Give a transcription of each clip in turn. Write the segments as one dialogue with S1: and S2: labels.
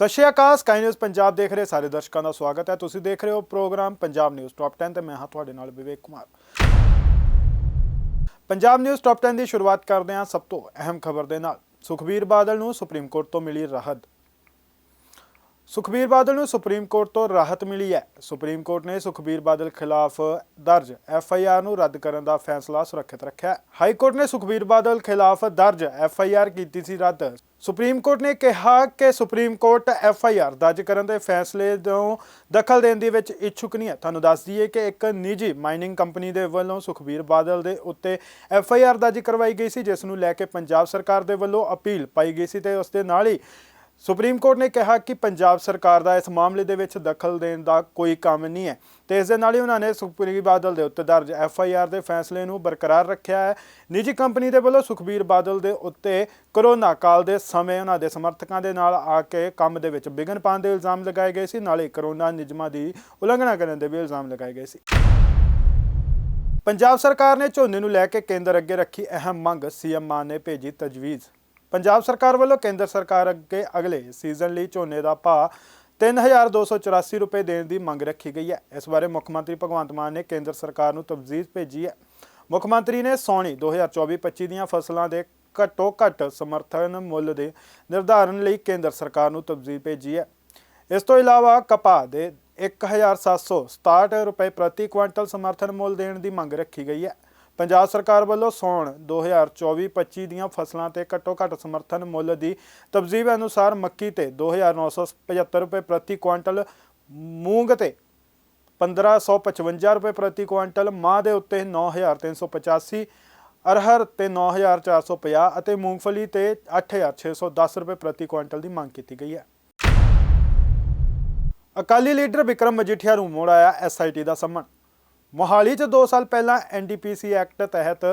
S1: ਸਤਿ ਸ਼੍ਰੀ ਅਕਾਲ ਸਕਾਈ ਨਿਊਜ਼ ਪੰਜਾਬ ਦੇਖ ਰਹੇ ਸਾਰੇ ਦਰਸ਼ਕਾਂ ਦਾ ਸਵਾਗਤ ਹੈ। ਤੁਸੀਂ ਦੇਖ ਰਹੇ ਹੋ ਪ੍ਰੋਗਰਾਮ ਪੰਜਾਬ ਨਿਊਜ਼ ਟੌਪ 10 ਤੇ ਮੈਂ ਹਾਂ ਤੁਹਾਡੇ ਨਾਲ ਵਿਵੇਕ ਕੁਮਾਰ। ਪੰਜਾਬ ਨਿਊਜ਼ ਟੌਪ 10 ਦੀ ਸ਼ੁਰੂਆਤ ਕਰਦੇ ਹਾਂ ਸਭ ਤੋਂ ਅਹਿਮ ਖਬਰ ਦੇ ਨਾਲ। ਸੁਖਬੀਰ ਬਾਦਲ ਨੂੰ ਸੁਪਰੀਮ ਕੋਰਟ ਤੋਂ ਮਿਲੀ ਰਾਹਤ। ਸੁਖਬੀਰ ਬਾਦਲ ਨੂੰ ਸੁਪਰੀਮ ਕੋਰਟ ਤੋਂ ਰਾਹਤ ਮਿਲੀ ਹੈ। ਸੁਪਰੀਮ ਕੋਰਟ ਨੇ ਸੁਖਬੀਰ ਬਾਦਲ ਖਿਲਾਫ ਦਰਜ ਐਫ ਆਈ ਆਰ ਨੂੰ ਰੱਦ ਕਰਨ ਦਾ ਫੈਸਲਾ ਸੁਰੱਖਿਅਤ ਰੱਖਿਆ। ਹਾਈ ਕੋਰਟ ਨੇ ਸੁਖਬੀਰ ਬਾਦਲ ਖਿਲਾਫ ਦਰਜ ਐਫ ਆਈ ਆਰ ਕੀਤੀ ਸੀ ਰੱਦ। ਸੁਪਰੀਮ ਕੋਰਟ ਨੇ ਕਿਹਾ ਕਿ supreme court F I R ਦਰਜ ਕਰਨ ਦੇ ਫੈਸਲੇ ਤੋਂ ਦਖਲ ਦੇਣ ਦੇ ਵਿੱਚ ਇੱਛੁਕ ਨਹੀਂ ਹੈ। ਤੁਹਾਨੂੰ ਦੱਸ ਦਈਏ ਕਿ ਇੱਕ ਨਿੱਜੀ ਮਾਈਨਿੰਗ ਕੰਪਨੀ ਦੇ ਵੱਲੋਂ ਸੁਖਬੀਰ ਬਾਦਲ ਦੇ ਉੱਤੇ ਐਫ ਆਈ ਆਰ ਦਰਜ ਕਰਵਾਈ ਗਈ ਸੀ, ਜਿਸ ਨੂੰ ਲੈ ਕੇ ਪੰਜਾਬ ਸਰਕਾਰ ਦੇ ਵੱਲੋਂ ਅਪੀਲ ਪਾਈ ਗਈ ਸੀ ਤੇ ਉਸ ਦੇ ਨਾਲ ਹੀ ਸੁਪਰੀਮ ਕੋਰਟ ਨੇ ਕਿਹਾ ਕਿ ਪੰਜਾਬ ਸਰਕਾਰ ਦਾ ਇਸ ਮਾਮਲੇ ਦੇ ਵਿੱਚ ਦਖਲ ਦੇਣ ਦਾ ਕੋਈ ਕੰਮ ਨਹੀਂ ਹੈ। ਤੇ ਇਸ ਦੇ ਨਾਲ ਹੀ ਉਹਨਾਂ ਨੇ ਸੁਖਬੀਰ ਬਾਦਲ ਦੇ ਉੱਤੇ ਦਰਜ ਐਫ ਆਈ ਆਰ ਦੇ ਫੈਸਲੇ ਨੂੰ ਬਰਕਰਾਰ ਰੱਖਿਆ ਹੈ। ਨਿੱਜੀ ਕੰਪਨੀ ਦੇ ਵੱਲੋਂ ਸੁਖਬੀਰ ਬਾਦਲ ਦੇ ਉੱਤੇ ਕਰੋਨਾ ਕਾਲ ਦੇ ਸਮੇਂ ਉਹਨਾਂ ਦੇ ਸਮਰਥਕਾਂ ਦੇ ਨਾਲ ਆ ਕੇ ਕੰਮ ਦੇ ਵਿੱਚ ਵਿਘਨ ਪਾਉਣ ਦੇ ਇਲਜ਼ਾਮ ਲਗਾਏ ਗਏ ਸੀ। ਨਾਲੇ ਕਰੋਨਾ ਨਿਯਮਾਂ ਦੀ ਉਲੰਘਣਾ ਕਰਨ ਦੇ ਵੀ ਇਲਜ਼ਾਮ ਲਗਾਏ ਗਏ ਸੀ। ਪੰਜਾਬ ਸਰਕਾਰ ਨੇ ਝੋਨੇ ਨੂੰ ਲੈ ਕੇ ਕੇਂਦਰ ਅੱਗੇ ਰੱਖੀ ਅਹਿਮ ਮੰਗ, ਸੀਐਮ ਮਾਨ ਨੇ ਭੇਜੀ ਤਜਵੀਜ਼। ਪੰਜਾਬ ਸਰਕਾਰ ਵੱਲੋਂ ਕੇਂਦਰ ਸਰਕਾਰ ਅੱਗੇ ਅਗਲੇ ਸੀਜ਼ਨ ਲਈ ਝੋਨੇ ਦਾ ਭਾਅ 3284 ਰੁਪਏ ਦੇਣ ਦੀ ਮੰਗ ਰੱਖੀ ਗਈ ਹੈ। ਇਸ ਬਾਰੇ ਮੁੱਖ ਮੰਤਰੀ ਭਗਵੰਤ ਮਾਨ ਨੇ ਕੇਂਦਰ ਸਰਕਾਰ ਨੂੰ ਤਜਵੀਜ਼ ਭੇਜੀ ਹੈ। ਮੁੱਖ ਮੰਤਰੀ ਨੇ ਸੌਣੀ 2024-25 ਦੀਆਂ ਫਸਲਾਂ ਦੇ ਘੱਟੋ ਘੱਟ ਸਮਰਥਨ ਮੁੱਲ ਦੇ ਨਿਰਧਾਰਨ ਲਈ ਕੇਂਦਰ ਸਰਕਾਰ ਨੂੰ ਤਜਵੀਜ਼ ਭੇਜੀ ਹੈ। ਇਸ ਤੋਂ ਇਲਾਵਾ ਕਪਾਹ ਦੇ 1767 ਰੁਪਏ ਪ੍ਰਤੀ ਕੁਇੰਟਲ ਸਮਰਥਨ ਮੁੱਲ ਦੇਣ ਦੀ ਮੰਗ ਰੱਖੀ ਗਈ ਹੈ। ਪੰਜਾਬ ਸਰਕਾਰ ਵੱਲੋਂ ਸੌਣ 2024-25 ਦੀਆਂ ਫਸਲਾਂ ਤੇ ਘੱਟੋ ਘੱਟ ਸਮਰਥਨ ਮੁੱਲ ਦੀ ਤਬਦੀਲ ਅਨੁਸਾਰ ਮੱਕੀ ਤੇ 2975 ਰੁਪਏ ਪ੍ਰਤੀ ਕੁਇੰਟਲ ਮੂੰਗ ਤੇ 1555 ਰੁਪਏ ਪ੍ਰਤੀ ਕੁਇੰਟਲ ਮਾਂ ਦੇ ਉੱਤੇ 9385 ਅਰਹਰ ਤੇ 9450 ਅਤੇ ਮੂੰਗਫਲੀ ਤੇ 8610 ਰੁਪਏ ਪ੍ਰਤੀ ਕੁਇੰਟਲ ਦੀ ਮੰਗ ਕੀਤੀ ਗਈ ਹੈ। ਅਕਾਲੀ ਲੀਡਰ ਵਿਕਰਮ ਮਜੀਠੀਆ ਨੂੰ ਮੋੜ ਆਇਆ ਐਸਆਈਟੀ ਦਾ ਸੰਮਨ ਮੋਹਾਲੀ 'ਚ 2 ਸਾਲ ਪਹਿਲਾਂ ਐਨਡੀਪੀਸੀ ਐਕਟ ਤਹਿਤ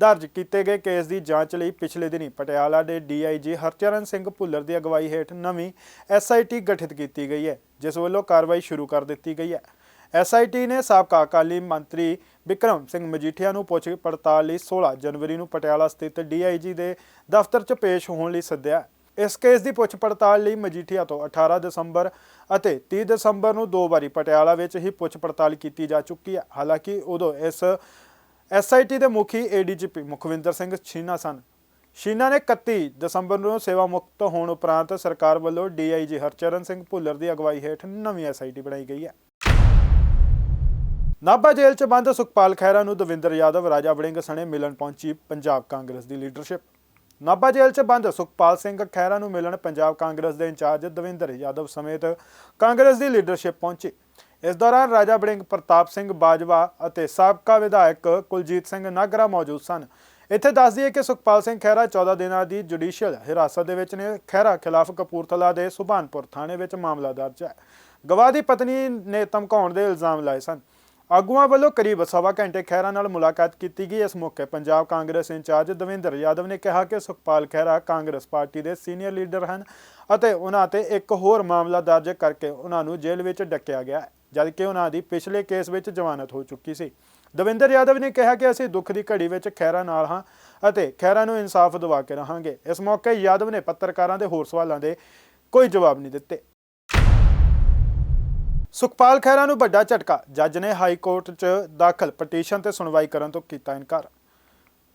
S1: ਦਰਜ ਕੀਤੇ ਗਏ ਕੇਸ ਦੀ ਜਾਂਚ ਲਈ ਪਿਛਲੇ ਦਿਨੀ ਪਟਿਆਲਾ ਦੇ ਡੀਆਈਜੀ ਹਰਚਰਨ ਸਿੰਘ ਭੁੱਲਰ ਦੀ ਅਗਵਾਈ ਹੇਠ ਨਵੀਂ ਐਸਆਈਟੀ ਗਠਿਤ ਕੀਤੀ ਗਈ ਹੈ, ਜਿਸ ਵੱਲੋਂ ਕਾਰਵਾਈ ਸ਼ੁਰੂ ਕਰ ਦਿੱਤੀ ਗਈ ਹੈ। ਐਸਆਈਟੀ ਨੇ ਸਾਬਕਾ ਅਕਾਲੀ ਮੰਤਰੀ ਵਿਕਰਮ ਸਿੰਘ ਮਜੀਠੀਆ ਨੂੰ ਪੁੱਛ ਪੜਤਾਲ ਲਈ 16 ਜਨਵਰੀ ਨੂੰ ਪਟਿਆਲਾ ਸਥਿਤ ਡੀਆਈਜੀ ਦੇ ਦਫ਼ਤਰ 'ਚ ਪੇਸ਼ ਹੋਣ ਲਈ ਸੱਦਿਆ। ਇਸ ਕੇਸ ਦੀ ਪੁੱਛ ਪੜਤਾਲ ਲਈ ਮਜੀਠੀਆ ਤੋਂ 18 ਦਸੰਬਰ ਅਤੇ 30 ਦਸੰਬਰ ਨੂੰ ਦੋ ਵਾਰੀ ਪਟਿਆਲਾ ਵਿੱਚ ਹੀ ਪੁੱਛ ਪੜਤਾਲ ਕੀਤੀ ਜਾ ਚੁੱਕੀ ਹੈ। ਹਾਲਾਂਕਿ ਉਦੋਂ ਇਸ ਐਸਆਈਟੀ ਦੇ ਮੁਖੀ ਏਡੀਜੀਪੀ ਮੁਖਵਿੰਦਰ ਸਿੰਘ ਛੀਨਾ ਸਨ। ਸ਼ੀਨਾ ਨੇ 31 ਦਸੰਬਰ ਨੂੰ ਸੇਵਾ ਮੁਕਤ ਹੋਣ ਉਪਰੰਤ ਸਰਕਾਰ ਵੱਲੋਂ ਡੀਆਈਜੀ ਹਰਚਰਨ ਸਿੰਘ ਭੁੱਲਰ ਦੀ ਅਗਵਾਈ ਹੇਠ ਨਵੀਂ ਐਸਆਈਟੀ ਬਣਾਈ ਗਈ ਹੈ। ਨਾਭਾ ਜੇਲ੍ਹ 'ਚ ਬੰਦ ਸੁਖਪਾਲ ਖਹਿਰਾ ਨੂੰ ਦਵਿੰਦਰ ਯਾਦਵ, ਰਾਜਾ ਵੜਿੰਗ ਸਣੇ ਮਿਲਣ ਪਹੁੰਚੀ ਪੰਜਾਬ ਕਾਂਗਰਸ ਦੀ ਲੀਡਰਸ਼ਿਪ। ਨਾਭਾ ਜੇਲ੍ਹ 'ਚ ਬੰਦ ਸੁਖਪਾਲ ਸਿੰਘ ਖਹਿਰਾ ਨੂੰ ਮਿਲਣ ਪੰਜਾਬ ਕਾਂਗਰਸ ਦੇ ਇੰਚਾਰਜ ਦਵਿੰਦਰ ਯਾਦਵ ਸਮੇਤ ਕਾਂਗਰਸ ਦੀ ਲੀਡਰਸ਼ਿਪ ਪਹੁੰਚੀ। ਇਸ ਦੌਰਾਨ ਰਾਜਾ ਬੜਿੰਗ ਪ੍ਰਤਾਪ ਸਿੰਘ ਬਾਜਵਾ ਅਤੇ ਸਾਬਕਾ ਵਿਧਾਇਕ ਕੁਲਜੀਤ ਸਿੰਘ ਨਾਗਰਾ ਮੌਜੂਦ ਸਨ। ਇੱਥੇ ਦੱਸ ਦਈਏ ਕਿ ਸੁਖਪਾਲ ਸਿੰਘ ਖਹਿਰਾ 14 ਦਿਨਾਂ ਦੀ ਜੁਡੀਸ਼ੀਅਲ ਹਿਰਾਸਤ ਦੇ ਵਿੱਚ ਨੇ। ਖਹਿਰਾ ਖਿਲਾਫ ਕਪੂਰਥਲਾ ਦੇ ਸੁਭਾਨਪੁਰ ਥਾਣੇ ਵਿੱਚ ਮਾਮਲਾ ਦਰਜ ਹੈ। ਗਵਾਹ ਦੀ ਪਤਨੀ ਨੇ ਧਮਕਾਉਣ ਦੇ ਇਲਜ਼ਾਮ ਲਾਏ ਸਨ। ਆਗੂਆਂ ਵੱਲੋਂ ਕਰੀਬ ਸਵਾ ਘੰਟੇ ਖਹਿਰਾ ਨਾਲ ਮੁਲਾਕਾਤ ਕੀਤੀ ਗਈ। ਇਸ ਮੌਕੇ ਪੰਜਾਬ ਕਾਂਗਰਸ ਇੰਚਾਰਜ ਦਵਿੰਦਰ ਯਾਦਵ ਨੇ ਕਿਹਾ ਕਿ ਸੁਖਪਾਲ ਖਹਿਰਾ ਕਾਂਗਰਸ ਪਾਰਟੀ ਦੇ ਸੀਨੀਅਰ ਲੀਡਰ ਹਨ ਅਤੇ ਉਹਨਾਂ ਤੇ ਇੱਕ ਹੋਰ ਮਾਮਲਾ ਦਰਜ ਕਰਕੇ ਉਹਨਾਂ ਨੂੰ ਜੇਲ੍ਹ ਵਿੱਚ ਡੱਕਿਆ ਗਿਆ ਜਦਕਿ ਉਹਨਾਂ ਦੀ ਪਿਛਲੇ ਕੇਸ ਵਿੱਚ ਜ਼ਮਾਨਤ ਹੋ ਚੁੱਕੀ ਸੀ। ਦਵਿੰਦਰ ਯਾਦਵ ਨੇ ਕਿਹਾ ਕਿ ਅਸੀਂ ਦੁੱਖ ਦੀ ਘੜੀ ਵਿੱਚ ਖਹਿਰਾ ਨਾਲ ਹਾਂ ਅਤੇ ਖਹਿਰਾ ਨੂੰ ਇਨਸਾਫ ਦਿਵਾ ਕੇ ਰਹਾਂਗੇ। ਇਸ ਮੌਕੇ ਯਾਦਵ ਨੇ ਪੱਤਰਕਾਰਾਂ ਦੇ ਹੋਰ ਸਵਾਲਾਂ ਦੇ ਕੋਈ ਜਵਾਬ ਨਹੀਂ ਦਿੱਤੇ। ਸੁਖਪਾਲ ਖਹਿਰਾ ਨੂੰ ਵੱਡਾ ਝਟਕਾ। ਜੱਜ ਨੇ ਹਾਈ ਕੋਰਟ 'ਚ ਦਾਖਲ ਪਟੀਸ਼ਨ ਤੇ ਸੁਣਵਾਈ ਕਰਨ ਤੋਂ ਕੀਤਾ ਇਨਕਾਰ।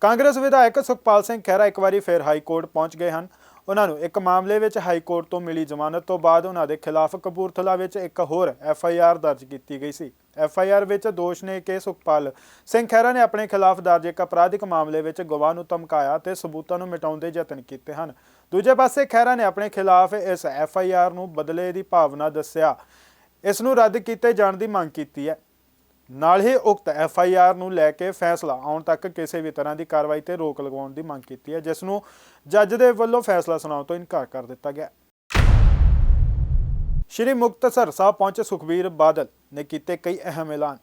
S1: ਕਾਂਗਰਸ ਵਿਧਾਇਕ ਸੁਖਪਾਲ ਸਿੰਘ ਖਹਿਰਾ ਇੱਕ ਵਾਰੀ ਫਿਰ ਹਾਈ ਕੋਰਟ ਪਹੁੰਚ ਗਏ ਹਨ। ਉਹਨਾਂ ਨੂੰ ਇੱਕ ਮਾਮਲੇ ਵਿੱਚ ਹਾਈ ਕੋਰਟ ਤੋਂ ਮਿਲੀ ਜ਼ਮਾਨਤ ਤੋਂ ਬਾਅਦ ਉਹਨਾਂ ਦੇ ਖਿਲਾਫ ਕਪੂਰਥਲਾ ਵਿੱਚ ਇੱਕ ਹੋਰ ਐਫ ਆਈ ਆਰ ਦਰਜ ਕੀਤੀ ਗਈ ਸੀ। ਐਫ ਆਈ ਆਰ ਵਿੱਚ ਦੋਸ਼ ਨੇ ਕਿ ਸੁਖਪਾਲ ਸਿੰਘ ਖਹਿਰਾ ਨੇ ਆਪਣੇ ਖਿਲਾਫ ਦਰਜ ਇੱਕ ਅਪਰਾਧਿਕ ਮਾਮਲੇ ਵਿੱਚ ਗਵਾਹ ਨੂੰ ਧਮਕਾਇਆ ਤੇ ਸਬੂਤਾਂ ਨੂੰ ਮਿਟਾਉਣ ਦੇ ਯਤਨ ਕੀਤੇ ਹਨ। ਦੂਜੇ ਪਾਸੇ ਖਹਿਰਾ ਨੇ ਆਪਣੇ ਖਿਲਾਫ ਇਸ ਐਫ ਆਈ ਆਰ ਨੂੰ ਬਦਲੇ ਦੀ ਭਾਵਨਾ ਦੱਸਿਆ। ਇਸ ਨੂੰ ਰੱਦ ਕੀਤੇ ਜਾਣ ਦੀ ਮੰਗ ਕੀਤੀ ਹੈ। ਨਾਲ ਹੀ ਉਕਤ ਐਫ ਆਈ ਆਰ ਨੂੰ ਲੈ ਕੇ ਫੈਸਲਾ ਆਉਣ ਤੱਕ ਕਿਸੇ ਵੀ ਤਰ੍ਹਾਂ ਦੀ ਕਾਰਵਾਈ ਤੇ ਰੋਕ ਲਗਾਉਣ ਦੀ ਮੰਗ ਕੀਤੀ ਹੈ, ਜਿਸ ਨੂੰ ਜੱਜ ਦੇ ਵੱਲੋਂ ਫੈਸਲਾ ਸੁਣਾਉਣ ਤੋਂ ਇਨਕਾਰ ਕਰ ਦਿੱਤਾ ਗਿਆ ਸ਼੍ਰੀ ਮੁਕਤਸਰ ਸਾਹਿਬ ਪਹੁੰਚੇ ਸੁਖਬੀਰ ਬਾਦਲ ਨੇ ਕੀਤੇ ਕਈ ਅਹਿਮ ਐਲਾਨ।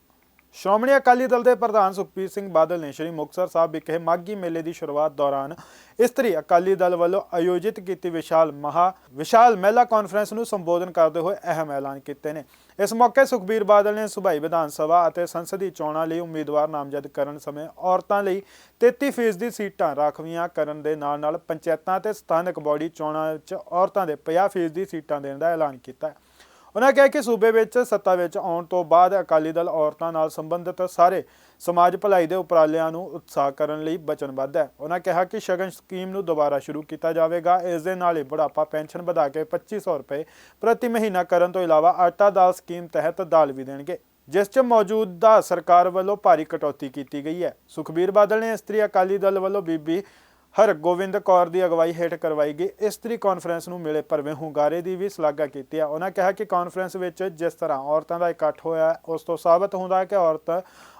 S1: ਸ਼੍ਰੋਮਣੀ ਅਕਾਲੀ ਦਲ ਦੇ ਪ੍ਰਧਾਨ ਸੁਖਬੀਰ ਸਿੰਘ ਬਾਦਲ ਨੇ ਸ਼੍ਰੀ ਮੁਕਤਸਰ ਸਾਹਿਬ ਵਿਖੇ ਮਾਘੀ ਮੇਲੇ ਦੀ ਸ਼ੁਰੂਆਤ ਦੌਰਾਨ ਇਸਤਰੀ ਅਕਾਲੀ ਦਲ ਵੱਲੋਂ ਆਯੋਜਿਤ ਕੀਤੀ ਵਿਸ਼ਾਲ ਮਹਾ, ਵਿਸ਼ਾਲ ਮਹਿਲਾ ਕਾਨਫਰੰਸ ਨੂੰ ਸੰਬੋਧਨ ਕਰਦੇ ਹੋਏ ਅਹਿਮ ਐਲਾਨ ਕੀਤੇ ਨੇ। ਇਸ ਮੌਕੇ ਸੁਖਬੀਰ ਬਾਦਲ ਨੇ ਸੁਭਾਈ ਵਿਧਾਨ ਸਭਾ ਅਤੇ ਸੰਸਦੀ ਚੋਣਾਂ ਲਈ ਉਮੀਦਵਾਰ ਨਾਮਜ਼ਦ ਕਰਨ ਸਮੇਂ ਔਰਤਾਂ ਲਈ 33% ਦੀ ਸੀਟਾਂ ਰਾਖਵੀਆਂ ਕਰਨ ਦੇ ਨਾਲ-ਨਾਲ ਪੰਚਾਇਤਾਂ ਤੇ ਸਥਾਨਕ ਬੋਡੀ ਚੋਣਾਂ ਵਿੱਚ ਔਰਤਾਂ ਦੇ 50% ਦੀ ਸੀਟਾਂ ਦੇਣ ਦਾ ਐਲਾਨ ਕੀਤਾ ਹੈ। ਉਹਨਾਂ ਕਿਹਾ ਕਿ ਸੂਬੇ ਵਿੱਚ ਸੱਤਾ ਵਿੱਚ ਆਉਣ ਤੋਂ ਬਾਅਦ ਅਕਾਲੀ ਦਲ ਔਰਤਾਂ ਨਾਲ ਸੰਬੰਧਿਤ ਸਾਰੇ ਸਮਾਜ ਭਲਾਈ ਦੇ ਉਪਰਾਲਿਆਂ ਨੂੰ ਉਤਸ਼ਾਹ ਕਰਨ ਲਈ ਵਚਨਬੱਧ ਹੈ। ਉਹਨਾਂ ਕਿਹਾ ਕਿ ਸ਼ਗਨ ਸਕੀਮ ਨੂੰ ਦੁਬਾਰਾ ਸ਼ੁਰੂ ਕੀਤਾ ਜਾਵੇਗਾ। ਇਸ ਦੇ ਨਾਲ ਹੀ ਬੁਢਾਪਾ ਪੈਨਸ਼ਨ ਵਧਾ ਕੇ 2500 ਰੁਪਏ ਪ੍ਰਤੀ ਮਹੀਨਾ ਕਰਨ ਤੋਂ ਇਲਾਵਾ ਆਟਾ ਦਾਲ ਸਕੀਮ ਤਹਿਤ ਦਾਲ ਵੀ ਦੇਣਗੇ, ਜਿਸ 'ਚ ਮੌਜੂਦਾ ਸਰਕਾਰ ਵੱਲੋਂ ਭਾਰੀ ਕਟੌਤੀ ਕੀਤੀ ਗਈ ਹੈ। ਸੁਖਬੀਰ ਬਾਦਲ ਨੇ ਇਸਤਰੀ ਅਕਾਲੀ ਦਲ ਵੱਲੋਂ ਬੀਬੀ ਹਰਗੋਬਿੰਦ ਕੌਰ ਦੀ ਅਗਵਾਈ ਹੇਠ ਕਰਵਾਈ ਗਈ। ਇਸਤਰੀ ਕਾਨਫਰੰਸ ਨੂੰ ਮਿਲੇ ਭਰਵੇਂ ਹੁੰਗਾਰੇ ਦੀ ਵੀ ਸ਼ਲਾਘਾ ਕੀਤੀ ਹੈ ਉਹਨਾਂ ਕਿਹਾ ਕਿ ਕਾਨਫਰੰਸ ਵਿੱਚ ਜਿਸ ਤਰ੍ਹਾਂ ਔਰਤਾਂ ਦਾ ਇਕੱਠ ਹੋਇਆ, ਉਸ ਤੋਂ ਸਾਬਤ ਹੁੰਦਾ ਹੈ ਕਿ ਔਰਤ,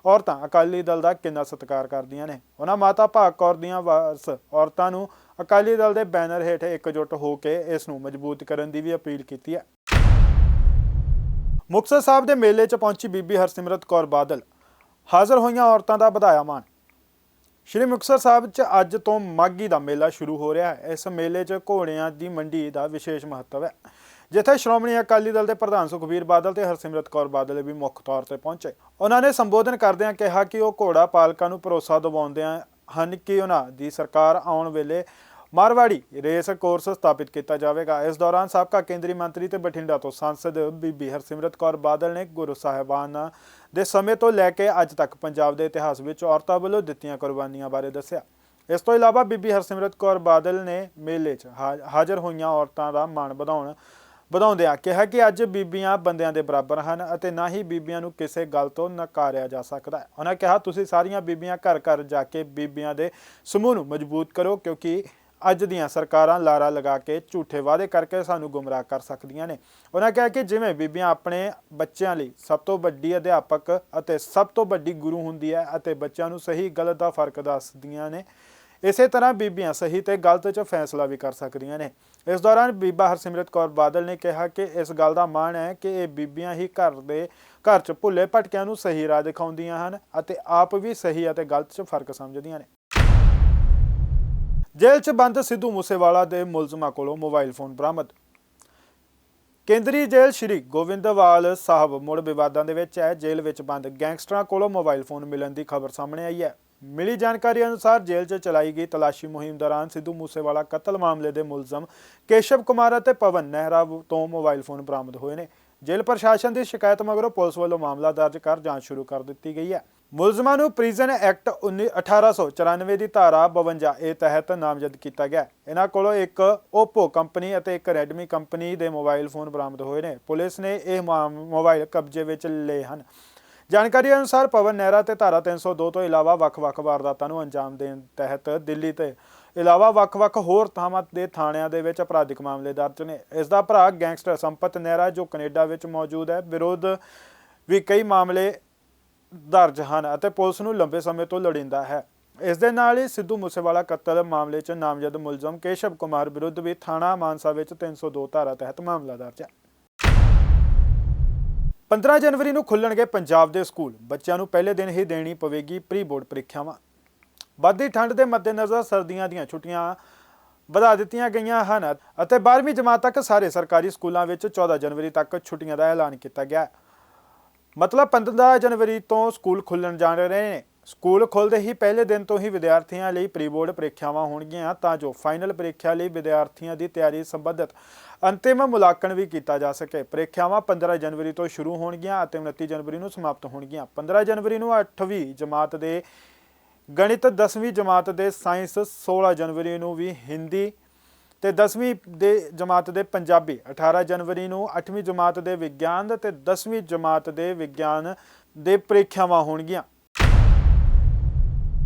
S1: ਔਰਤਾਂ ਅਕਾਲੀ ਦਲ ਦਾ ਕਿੰਨਾ ਸਤਿਕਾਰ ਕਰਦੀਆਂ ਨੇ। ਉਹਨਾਂ ਮਾਤਾ ਭਾਗ ਕੌਰ ਦੀਆਂ ਵਾਰਸ ਔਰਤਾਂ ਨੂੰ ਅਕਾਲੀ ਦਲ ਦੇ ਬੈਨਰ ਹੇਠ ਇਕਜੁੱਟ ਹੋ ਕੇ ਇਸ ਨੂੰ ਮਜ਼ਬੂਤ ਕਰਨ ਦੀ ਵੀ ਅਪੀਲ ਕੀਤੀ ਹੈ ਮੁਕਤਸਰ ਸਾਹਿਬ ਦੇ ਮੇਲੇ 'ਚ ਪਹੁੰਚੀ ਬੀਬੀ ਹਰਸਿਮਰਤ ਕੌਰ ਬਾਦਲ। ਹਾਜ਼ਰ ਹੋਈਆਂ ਔਰਤਾਂ ਦਾ ਵਧਾਇਆ ਮਾਣ। ਸ਼੍ਰੀ ਮੁਕਤਸਰ ਸਾਹਿਬ 'ਚ ਅੱਜ ਤੋਂ ਮਾਘੀ ਦਾ ਮੇਲਾ ਸ਼ੁਰੂ ਹੋ ਰਿਹਾ ਹੈ। ਇਸ ਮੇਲੇ 'ਚ ਘੋੜਿਆਂ ਦੀ ਮੰਡੀ ਦਾ ਵਿਸ਼ੇਸ਼ ਮਹੱਤਵ ਹੈ। ਜਿੱਥੇ ਸ਼੍ਰੋਮਣੀ ਅਕਾਲੀ ਦਲ ਦੇ ਪ੍ਰਧਾਨ ਸੁਖਬੀਰ ਬਾਦਲ ਤੇ ਹਰਸਿਮਰਤ ਕੌਰ ਬਾਦਲ ਵੀ ਮੁੱਖ ਤੌਰ ਤੇ ਪਹੁੰਚੇ। ਉਹਨਾਂ ਨੇ ਸੰਬੋਧਨ ਕਰਦਿਆਂ ਕਿਹਾ ਕਿ ਉਹ ਘੋੜਾ ਪਾਲਕਾਂ ਨੂੰ ਭਰੋਸਾ ਦਿਵਾਉਂਦੇ ਹਨ ਕਿ ਉਹਨਾਂ ਦੀ ਸਰਕਾਰ ਆਉਣ ਵੇਲੇ ਮਾਰਵਾੜੀ ਰੇਸ ਕੋਰਸ ਸਥਾਪਿਤ ਕੀਤਾ ਜਾਵੇਗਾ। ਇਸ ਦੌਰਾਨ ਸਾਬਕਾ ਕੇਂਦਰੀ ਮੰਤਰੀ ਤੇ ਬਠਿੰਡਾ ਤੋਂ ਸਾਂਸਦ ਬੀਬੀ ਹਰਸਿਮਰਤ ਕੌਰ ਬਾਦਲ ਨੇ ਗੁਰੂ ਸਾਹਿਬਾਨ ਦੇ ਸਮੇਂ ਤੋਂ ਲੈ ਕੇ ਅੱਜ ਤੱਕ ਪੰਜਾਬ ਦੇ ਇਤਿਹਾਸ ਵਿੱਚ ਔਰਤਾਂ ਵੱਲੋਂ ਦਿੱਤੀਆਂ ਕੁਰਬਾਨੀਆਂ ਬਾਰੇ ਦੱਸਿਆ। ਇਸ ਤੋਂ ਇਲਾਵਾ ਬੀਬੀ ਹਰਸਿਮਰਤ ਕੌਰ ਬਾਦਲ ਨੇ ਮੇਲੇ 'ਚ ਹਾ- ਹਾਜ਼ਰ ਹੋਈਆਂ ਔਰਤਾਂ ਦਾ ਮਾਣ ਵਧਾਉਣ, ਵਧਾਉਂਦਿਆਂ ਕਿਹਾ ਕਿ ਅੱਜ ਬੀਬੀਆਂ ਬੰਦਿਆਂ ਦੇ ਬਰਾਬਰ ਹਨ ਅਤੇ ਨਾ ਹੀ ਬੀਬੀਆਂ ਨੂੰ ਕਿਸੇ ਗੱਲ ਤੋਂ ਨਕਾਰਿਆ ਜਾ ਸਕਦਾ ਹੈ। ਉਹਨਾਂ ਕਿਹਾ, ਤੁਸੀਂ ਸਾਰੀਆਂ ਬੀਬੀਆਂ ਘਰ ਘਰ ਜਾ ਕੇ ਬੀਬੀਆਂ ਦੇ ਸਮੂਹ ਨੂੰ ਮਜ਼ਬੂਤ ਕਰੋ ਕਿਉਂਕਿ ਅੱਜ ਦੀਆਂ ਸਰਕਾਰਾਂ ਲਾਰਾ ਲਗਾ ਕੇ ਝੂਠੇ ਵਾਅਦੇ ਕਰਕੇ ਸਾਨੂੰ ਗੁੰਮਰਾਹ ਕਰ ਸਕਦੀਆਂ ਨੇ। ਉਹਨਾਂ ਕਿਹਾ ਕਿ ਜਿਵੇਂ ਬੀਬੀਆਂ ਆਪਣੇ ਬੱਚਿਆਂ ਲਈ ਸਭ ਤੋਂ ਵੱਡੀ ਅਧਿਆਪਕ ਅਤੇ ਸਭ ਤੋਂ ਵੱਡੀ ਗੁਰੂ ਹੁੰਦੀ ਹੈ ਅਤੇ ਬੱਚਿਆਂ ਨੂੰ ਸਹੀ ਗਲਤ ਦਾ ਫ਼ਰਕ ਦੱਸਦੀਆਂ ਨੇ। ਇਸੇ ਤਰ੍ਹਾਂ ਬੀਬੀਆਂ ਸਹੀ ਤੇ ਗਲਤ 'ਚ ਫੈਸਲਾ ਵੀ ਕਰ ਸਕਦੀਆਂ ਨੇ। ਇਸ ਦੌਰਾਨ ਬੀਬਾ ਹਰਸਿਮਰਤ ਕੌਰ ਬਾਦਲ ਨੇ ਕਿਹਾ ਕਿ ਇਸ ਗੱਲ ਦਾ ਮਾਣ ਹੈ ਕਿ ਇਹ ਬੀਬੀਆਂ ਹੀ ਘਰ ਦੇ ਘਰ 'ਚ ਭੁੱਲੇ ਭਟਕਿਆਂ ਨੂੰ ਸਹੀ ਰਾਹ ਦਿਖਾਉਂਦੀਆਂ ਹਨ ਅਤੇ ਆਪ ਵੀ ਸਹੀ ਅਤੇ ਗਲਤ 'ਚ ਫ਼ਰਕ ਸਮਝਦੀਆਂ ਨੇ। ਜੇਲ੍ਹ 'ਚ ਬੰਦ ਸਿੱਧੂ ਮੂਸੇਵਾਲਾ ਦੇ ਮੁਲਜ਼ਮਾਂ ਕੋਲੋਂ ਮੋਬਾਈਲ ਫੋਨ ਬਰਾਮਦ। ਕੇਂਦਰੀ ਜੇਲ੍ਹ ਸ਼੍ਰੀ ਗੋਬਿੰਦਵਾਲ ਸਾਹਿਬ ਮੁੜ ਵਿਵਾਦਾਂ ਦੇ ਵਿੱਚ ਹੈ। ਜੇਲ੍ਹ ਵਿੱਚ ਬੰਦ ਗੈਂਗਸਟਰਾਂ ਕੋਲੋਂ ਮੋਬਾਈਲ ਫੋਨ ਮਿਲਣ ਦੀ ਖਬਰ ਸਾਹਮਣੇ ਆਈ ਹੈ। ਮਿਲੀ ਜਾਣਕਾਰੀ ਅਨੁਸਾਰ ਜੇਲ੍ਹ 'ਚ ਚਲਾਈ ਗਈ ਤਲਾਸ਼ੀ ਮੁਹਿੰਮ ਦੌਰਾਨ ਸਿੱਧੂ ਮੂਸੇਵਾਲਾ ਕਤਲ ਮਾਮਲੇ ਦੇ ਮੁਲਜ਼ਮ ਕੇਸ਼ਵ ਕੁਮਾਰ ਅਤੇ ਪਵਨ ਨਹਿਰਾ ਤੋਂ ਮੋਬਾਈਲ ਫੋਨ ਬਰਾਮਦ ਹੋਏ ਨੇ। ਜੇਲ੍ਹ ਪ੍ਰਸ਼ਾਸਨ ਦੀ ਸ਼ਿਕਾਇਤ ਮਗਰੋਂ ਪੁਲਿਸ ਵੱਲੋਂ ਮਾਮਲਾ ਦਰਜ ਕਰ ਜਾਂਚ ਸ਼ੁਰੂ ਕਰ ਦਿੱਤੀ ਗਈ ਹੈ। ਮੁਲਜ਼ਮਾਂ ਨੂੰ ਪ੍ਰਿਜ਼ਨ ਐਕਟ 19 1894 ਦੀ ਧਾਰਾ 52 ਏ ਤਹਿਤ ਨਾਮਜ਼ਦ ਕੀਤਾ ਗਿਆ। ਇਹਨਾਂ ਕੋਲੋਂ ਇੱਕ Oppo ਕੰਪਨੀ ਅਤੇ ਇੱਕ Redmi ਕੰਪਨੀ ਦੇ ਮੋਬਾਈਲ ਫੋਨ ਬਰਾਮਦ ਹੋਏ ਨੇ। ਪੁਲਿਸ ਨੇ ਇਹ ਮਾ- ਮੋਬਾਈਲ ਕਬਜ਼ੇ ਵਿੱਚ ਲਏ ਹਨ। ਜਾਣਕਾਰੀ ਅਨੁਸਾਰ ਪਵਨ ਨਹਿਰਾ ਤੇ ਧਾਰਾ 302 ਤੋਂ ਇਲਾਵਾ ਵੱਖ-ਵੱਖ ਵਾਰਦਾਤਾਂ ਨੂੰ ਅੰਜਾਮ ਦੇਣ ਤਹਿਤ ਦਿੱਲੀ ਤੇ ਇਲਾਵਾ ਵੱਖ-ਵੱਖ ਹੋਰ ਥਾਵਾਂ ਦੇ ਥਾਣਿਆਂ ਦੇ ਵਿੱਚ ਅਪਰਾਧਿਕ ਮਾਮਲੇ ਦਰਜ ਨੇ। ਇਸ ਦਾ ਭਰਾ ਗੈਂਗਸਟਰ ਸੰਪਤ ਨਹਿਰਾ, ਜੋ ਕੈਨੇਡਾ ਵਿੱਚ ਮੌਜੂਦ ਹੈ, ਵਿਰੋਧ ਵੀ ਕਈ ਮਾਮਲੇ ਦਰਜ ਹਨ ਅਤੇ ਪੁਲਿਸ ਨੂੰ ਲੰਬੇ ਸਮੇਂ ਤੋਂ ਲੋੜੀਂਦਾ ਹੈ। ਇਸ ਦੇ ਨਾਲ ਹੀ ਸਿੱਧੂ ਮੂਸੇਵਾਲਾ ਕਤਲ ਮਾਮਲੇ 'ਚ ਨਾਮਜ਼ਦ ਮੁਲਜ਼ਮ ਕੇਸ਼ਵ ਕੁਮਾਰ ਵਿਰੁੱਧ ਵੀ ਥਾਣਾ ਮਾਨਸਾ ਵਿੱਚ 302 ਧਾਰਾ ਤਹਿਤ ਮਾਮਲਾ ਦਰਜ ਹੈ। 15 ਜਨਵਰੀ ਨੂੰ ਖੁੱਲਣਗੇ ਪੰਜਾਬ ਦੇ ਸਕੂਲ। ਬੱਚਿਆਂ ਨੂੰ ਪਹਿਲੇ ਦਿਨ ਹੀ ਦੇਣੀ ਪਵੇਗੀ ਪ੍ਰੀ ਬੋਰਡ ਪ੍ਰੀਖਿਆਵਾਂ। ਵੱਧਦੀ ਠੰਡ ਦੇ ਮੱਦੇਨਜ਼ਰ ਸਰਦੀਆਂ ਦੀਆਂ ਛੁੱਟੀਆਂ ਵਧਾ ਦਿੱਤੀਆਂ ਗਈਆਂ ਹਨ ਅਤੇ 12ਵੀਂ ਜਮਾਤ ਤੱਕ ਸਾਰੇ ਸਰਕਾਰੀ ਸਕੂਲਾਂ ਵਿੱਚ 14 ਜਨਵਰੀ ਤੱਕ ਛੁੱਟੀਆਂ ਦਾ ਐਲਾਨ ਕੀਤਾ ਗਿਆ ਹੈ। ਮਤਲਬ 15 ਜਨਵਰੀ ਤੋਂ ਸਕੂਲ ਖੁੱਲਣ ਜਾ ਰਹੇ ਨੇ। ਸਕੂਲ ਖੁੱਲਦੇ ਹੀ ਪਹਿਲੇ ਦਿਨ ਤੋਂ ਹੀ ਵਿਦਿਆਰਥੀਆਂ ਲਈ ਪ੍ਰੀ ਬੋਰਡ ਪ੍ਰੀਖਿਆਵਾਂ ਹੋਣਗੀਆਂ, ਤਾਂ ਜੋ ਫਾਈਨਲ ਪ੍ਰੀਖਿਆ ਲਈ ਵਿਦਿਆਰਥੀਆਂ ਦੀ ਤਿਆਰੀ ਸੰਬੰਧਿਤ ਅੰਤਿਮ ਮੁਲਾਂਕਣ ਵੀ ਕੀਤਾ ਜਾ ਸਕੇ। ਪ੍ਰੀਖਿਆਵਾਂ 15 ਜਨਵਰੀ ਤੋਂ ਸ਼ੁਰੂ ਹੋਣਗੀਆਂ ਅਤੇ 29 ਜਨਵਰੀ ਨੂੰ ਸਮਾਪਤ ਹੋਣਗੀਆਂ। 15 ਜਨਵਰੀ ਨੂੰ 8ਵੀਂ ਜਮਾਤ ਦੇ ਗਣਿਤ 10ਵੀਂ ਜਮਾਤ ਦੇ ਸਾਇੰਸ 16 ਜਨਵਰੀ ਨੂੰ ਵੀ ਹਿੰਦੀ ਤੇ 10ਵੀਂ ਦੇ ਜਮਾਤ ਦੇ ਪੰਜਾਬੀ 18 ਜਨਵਰੀ ਨੂੰ 8ਵੀਂ ਜਮਾਤ ਦੇ ਵਿਗਿਆਨ ਤੇ 10ਵੀਂ ਜਮਾਤ ਦੇ ਵਿਗਿਆਨ ਦੇ ਪ੍ਰੀਖਿਆਵਾਂ ਹੋਣਗੀਆਂ।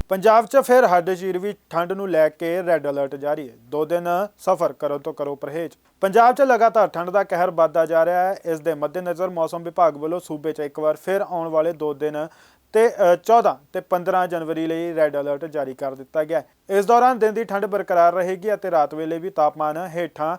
S1: ਪੰਜਾਬ 'ਚ ਫਿਰ ਹੱਡ ਚੀਰ ਵੀ ਠੰਡ ਨੂੰ ਲੈ ਕੇ ਰੈੱਡ ਅਲਰਟ ਜਾਰੀ ਹੈ। ਦੋ ਦਿਨ ਸਫ਼ਰ ਕਰੋ ਤੋਂ ਕਰੋ ਪਰਹੇਜ਼। ਪੰਜਾਬ 'ਚ ਲਗਾਤਾਰ ਠੰਡ ਦਾ ਕਹਿਰ ਵੱਧਦਾ ਜਾ ਰਿਹਾ ਹੈ। ਇਸ ਦੇ ਮੱਦੇਨਜ਼ਰ ਮੌਸਮ ਵਿਭਾਗ ਵੱਲੋਂ ਸੂਬੇ 'ਚ ਇੱਕ ਵਾਰ ਫਿਰ ਆਉਣ ਵਾਲੇ ਦੋ ਦਿਨ ਤੇ ਅ, 14 ਤੇ 15 ਜਨਵਰੀ ਲਈ ਰੈੱਡ ਅਲਰਟ ਜਾਰੀ ਕਰ ਦਿੱਤਾ ਗਿਆ ਇਸ ਦੌਰਾਨ ਦਿਨ ਦੀ ਠੰਡ ਬਰਕਰਾਰ ਰਹੇਗੀ ਅਤੇ ਰਾਤ ਵੇਲੇ ਵੀ ਤਾਪਮਾਨ ਹੇਠਾਂ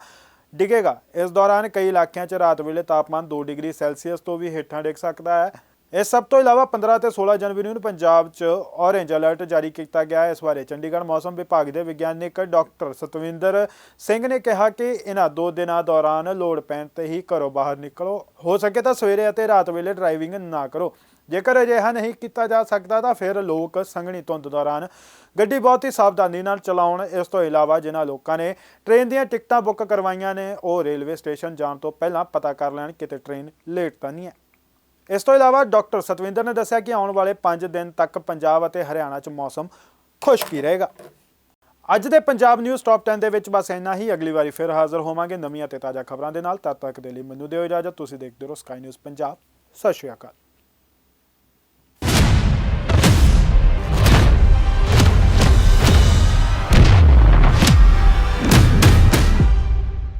S1: ਡਿੱਗੇਗਾ। ਇਸ ਦੌਰਾਨ ਕਈ ਇਲਾਕਿਆਂ 'ਚ ਰਾਤ ਵੇਲੇ ਤਾਪਮਾਨ 2 ਡਿਗਰੀ ਸੈਲਸੀਅਸ ਤੋਂ ਵੀ ਹੇਠਾਂ ਡਿੱਗ ਸਕਦਾ ਹੈ। ਇਸ ਸਭ ਤੋਂ ਇਲਾਵਾ 15 ਤੇ 16 ਜਨਵਰੀ ਨੂੰ ਪੰਜਾਬ 'ਚ ਔਰੇਂਜ ਅਲਰਟ ਜਾਰੀ ਕੀਤਾ ਗਿਆ ਹੈ। ਇਸ ਬਾਰੇ ਚੰਡੀਗੜ੍ਹ ਮੌਸਮ ਵਿਭਾਗ ਦੇ ਵਿਗਿਆਨਿਕ ਡਾਕਟਰ ਸਤਵਿੰਦਰ ਸਿੰਘ ਨੇ ਕਿਹਾ ਕਿ ਇਹਨਾਂ ਦੋ ਦਿਨਾਂ ਦੌਰਾਨ ਲੋੜ ਪੈਣ ਤੇ ਹੀ ਘਰੋਂ ਬਾਹਰ ਨਿਕਲੋ। ਹੋ ਸਕੇ ਤਾਂ ਸਵੇਰੇ ਅਤੇ ਰਾਤ ਵੇਲੇ ਡਰਾਈਵਿੰਗ ਨਾ ਕਰੋ। ਜੇਕਰ ਅਜਿਹਾ ਨਹੀਂ ਕੀਤਾ ਜਾ ਸਕਦਾ ਤਾਂ ਫਿਰ ਲੋਕ ਸੰਘਣੀ ਧੁੰਦ ਦੌਰਾਨ ਗੱਡੀ ਬਹੁਤ ਹੀ ਸਾਵਧਾਨੀ ਨਾਲ ਚਲਾਉਣ, ਇਸ ਤੋਂ ਇਲਾਵਾ ਜਿਨ੍ਹਾਂ ਲੋਕਾਂ ਨੇ ਟ੍ਰੇਨ ਦੀਆਂ ਟਿਕਟਾਂ ਬੁੱਕ ਕਰਵਾਈਆਂ ਨੇ, ਉਹ ਰੇਲਵੇ ਸਟੇਸ਼ਨ ਜਾਣ ਤੋਂ ਪਹਿਲਾਂ ਪਤਾ ਕਰ ਲੈਣ ਕਿਤੇ ਟ੍ਰੇਨ ਲੇਟ ਤਾਂ ਨਹੀਂ ਹੈ। ਇਸ ਤੋਂ ਇਲਾਵਾ ਡਾਕਟਰ ਸਤਵਿੰਦਰ ਨੇ ਦੱਸਿਆ ਕਿ ਆਉਣ ਵਾਲੇ 5 ਦਿਨ ਤੱਕ ਪੰਜਾਬ ਅਤੇ ਹਰਿਆਣਾ 'ਚ ਮੌਸਮ ਖੁਸ਼ਕ ਹੀ ਰਹੇਗਾ। ਅੱਜ ਦੇ ਪੰਜਾਬ ਨਿਊਜ਼ ਟਾਪ 10 ਦੇ ਵਿੱਚ ਬਸ ਇੰਨਾ ਹੀ। ਅਗਲੀ ਵਾਰੀ ਫਿਰ ਹਾਜ਼ਰ ਹੋਵਾਂਗੇ ਨਵੀਆਂ ਤੇ ਤਾਜ਼ਾ ਖਬਰਾਂ ਦੇ ਨਾਲ। ਤਦ ਤੱਕ ਦੇ ਲਈ ਮੈਨੂੰ ਦਿਓ ਇਜਾਜ਼ਤ। ਤੁਸੀਂ ਦੇਖਦੇ ਰਹੋ ਸਕਾਈ ਨਿਊਜ਼ ਪੰਜਾਬ। ਸਤਿ ਸ਼੍ਰੀ ਅਕਾਲ।